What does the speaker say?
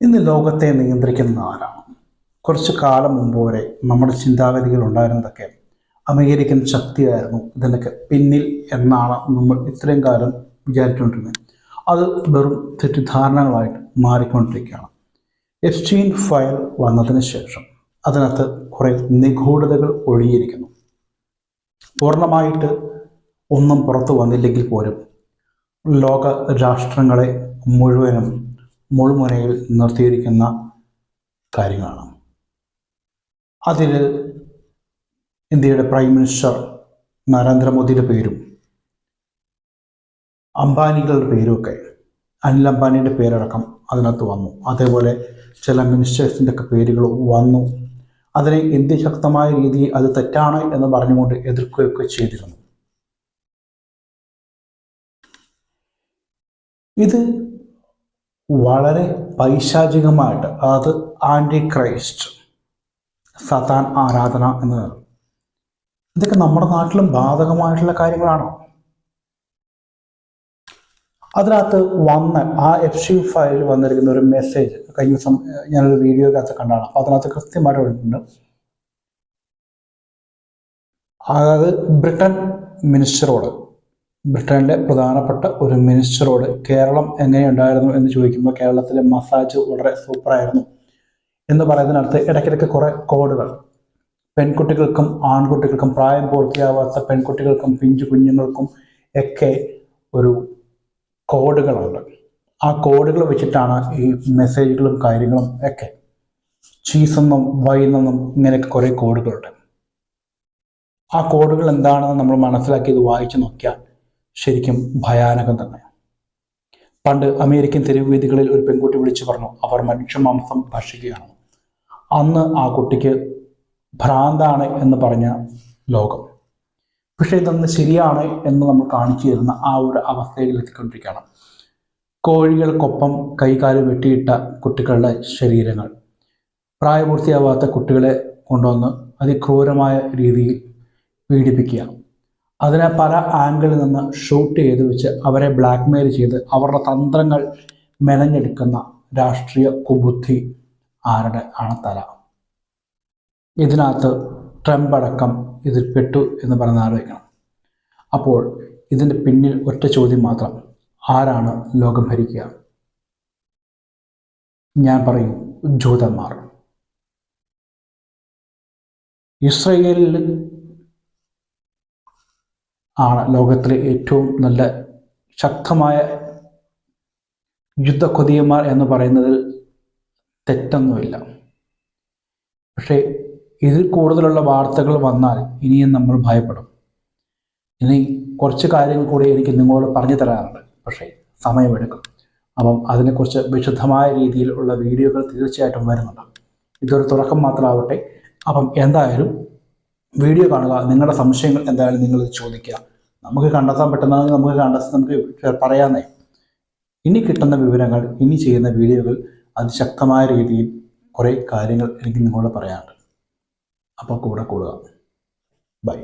ഇന്ന് ലോകത്തെ നിയന്ത്രിക്കുന്ന ആരാണ്? കുറച്ച് കാലം മുമ്പ് വരെ നമ്മുടെ ചിന്താഗതികൾ ഉണ്ടായിരുന്നതൊക്കെ അമേരിക്കൻ ശക്തിയായിരുന്നു. ഇതിനൊക്കെ പിന്നിൽ എന്നാണ് നമ്മൾ ഇത്രയും കാലം വിചാരിച്ചുകൊണ്ടിരുന്നത്. അത് വെറും തെറ്റിദ്ധാരണകളായിട്ട് മാറിക്കൊണ്ടിരിക്കുകയാണ്. എഫ്സ്റ്റീൻ ഫയൽ വന്നതിന് ശേഷം അതിനകത്ത് കുറേ നിഗൂഢതകൾ ഒഴിയിരിക്കുന്നു പൂർണമായിട്ട് ഒന്നും പുറത്തു വന്നില്ലെങ്കിൽ പോലും ലോക രാഷ്ട്രങ്ങളെ മുഴുവനും മുൾമുനയിൽ നിർത്തിയിരിക്കുന്ന കാര്യങ്ങളാണ്. അതിൽ ഇന്ത്യയുടെ പ്രൈം മിനിസ്റ്റർ നരേന്ദ്രമോദിയുടെ പേരും അംബാനികളുടെ പേരുമൊക്കെ അനിൽ അംബാനിയുടെ പേരടക്കം അതിനകത്ത് വന്നു. അതേപോലെ ചില മിനിസ്റ്റേഴ്സിന്റെ ഒക്കെ പേരുകൾ വന്നു. അതിനെ ഇന്ത്യ ശക്തമായ രീതിയിൽ അത് തെറ്റാണ് എന്ന് പറഞ്ഞുകൊണ്ട് എതിർക്കുകയൊക്കെ ചെയ്തിരുന്നു. ഇത് വളരെ പൈശാചികമായിട്ട് അത് ആന്റി ക്രൈസ്റ്റ് സതാൻ ആരാധന എന്ന് ഇതൊക്കെ നമ്മുടെ നാട്ടിലും ബാധകമായിട്ടുള്ള കാര്യങ്ങളാണോ? അതിനകത്ത് വന്ന് ആ എഫ് സി ഫയലിൽ വന്നിരിക്കുന്ന ഒരു മെസ്സേജ് കഴിഞ്ഞ ദിവസം ഞാനൊരു വീഡിയോക്കകത്ത് കണ്ടാണ്. അപ്പോൾ അതിനകത്ത് കൃത്യമായിട്ട് പറഞ്ഞിട്ടുണ്ട് അതായത് ബ്രിട്ടൻ മിനിസ്റ്ററോട് ബ്രിട്ടനിലെ പ്രധാനപ്പെട്ട ഒരു മിനിസ്റ്ററോട് കേരളം എങ്ങനെയുണ്ടായിരുന്നു എന്ന് ചോദിക്കുമ്പോൾ കേരളത്തിലെ മസാജ് വളരെ സൂപ്പറായിരുന്നു എന്ന് പറയുന്നതിനടുത്ത് ഇടയ്ക്കിടയ്ക്ക് കുറേ കോഡുകൾ. പെൺകുട്ടികൾക്കും ആൺകുട്ടികൾക്കും പ്രായം പൂർത്തിയാവാത്ത പെൺകുട്ടികൾക്കും പിഞ്ചു കുഞ്ഞുങ്ങൾക്കും ഒക്കെ ഒരു കോഡുകളുണ്ട്. ആ കോഡുകൾ വെച്ചിട്ടാണ് ഈ മെസ്സേജുകളും കാര്യങ്ങളും ഒക്കെ ചീസെന്നും വൈന്നെന്നും ഇങ്ങനെയൊക്കെ കുറേ കോഡുകളുണ്ട്. ആ കോഡുകൾ എന്താണെന്ന് നമ്മൾ മനസ്സിലാക്കി ഇത് വായിച്ചു നോക്കിയാൽ ശരിക്കും ഭയാനകം തന്നെ പണ്ട് അമേരിക്കൻ തെരുവുവീതികളിൽ ഒരു പെൺകുട്ടി വിളിച്ചു പറഞ്ഞു അവർ മനുഷ്യമാംസം ഭക്ഷിക്കുകയാണ്. അന്ന് ആ കുട്ടിക്ക് ഭ്രാന്താണ് എന്ന് പറഞ്ഞ ലോകം. പക്ഷേ ഇതൊന്ന് ശരിയാണ് എന്ന് നമ്മൾ കാണിച്ചു തരുന്ന ആ ഒരു അവസ്ഥയിൽ എത്തിക്കൊണ്ടിരിക്കുകയാണ് കോഴികൾക്കൊപ്പം കൈകാൽ വെട്ടിയിട്ട കുട്ടികളുടെ ശരീരങ്ങൾ. പ്രായപൂർത്തിയാവാത്ത കുട്ടികളെ കൊണ്ടുവന്ന് അതിക്രൂരമായ രീതിയിൽ പീഡിപ്പിക്കുക അതിനെ പല ആംഗിളിൽ നിന്ന് ഷൂട്ട് ചെയ്ത് വെച്ച് അവരെ ബ്ലാക്ക്മെയിൽ ചെയ്ത് അവരുടെ തന്ത്രങ്ങൾ മെനഞ്ഞെടുക്കുന്ന രാഷ്ട്രീയ കുബുദ്ധി ആരുടെ ആണ് തല ഇതിനകത്ത് ട്രംപ് അടക്കം ഇതിൽ പെട്ടു എന്ന് പറഞ്ഞ് ആലോചിക്കണം. അപ്പോൾ ഇതിന്റെ പിന്നിൽ ഒറ്റ ചോദ്യം മാത്രം ആരാണ് ലോകം ഭരിക്കുക? ഞാൻ പറയും ജൂതന്മാർ. ഇസ്രയേലിൽ ആണ് ലോകത്തിലെ ഏറ്റവും നല്ല ശക്തമായ യുദ്ധക്കൊതിയന്മാർ എന്ന് പറയുന്നതിൽ തെറ്റൊന്നുമില്ല. പക്ഷേ ഇതിൽ കൂടുതലുള്ള വാർത്തകൾ വന്നാൽ ഇനിയും നമ്മൾ ഭയപ്പെടും. ഇനി കുറച്ച് കാര്യങ്ങൾ കൂടി എനിക്ക് നിങ്ങളോട് പറഞ്ഞു തരാറുണ്ട് പക്ഷേ സമയമെടുക്കും. അപ്പം അതിനെക്കുറിച്ച് വിശുദ്ധമായ രീതിയിൽ ഉള്ള വീഡിയോകൾ തീർച്ചയായിട്ടും വരുന്നുണ്ട്. ഇതൊരു തുടക്കം മാത്രമാവട്ടെ. അപ്പം എന്തായാലും വീഡിയോ കാണുക നിങ്ങളുടെ സംശയങ്ങൾ എന്തായാലും നിങ്ങൾ ചോദിക്കുക. നമുക്ക് കണ്ടെത്താൻ പറ്റുന്നതെങ്കിൽ നമുക്ക് കണ്ടെത്താൻ നമുക്ക് പറയാന്നേ. ഇനി കിട്ടുന്ന വിവരങ്ങൾ ഇനി ചെയ്യുന്ന വീഡിയോകൾ അതിശക്തമായ രീതിയിൽ കുറേ കാര്യങ്ങൾ എനിക്ക് നിങ്ങളോട് പറയാനുണ്ട്. അപ്പോൾ കൂടെ കൂടുക. ബൈ.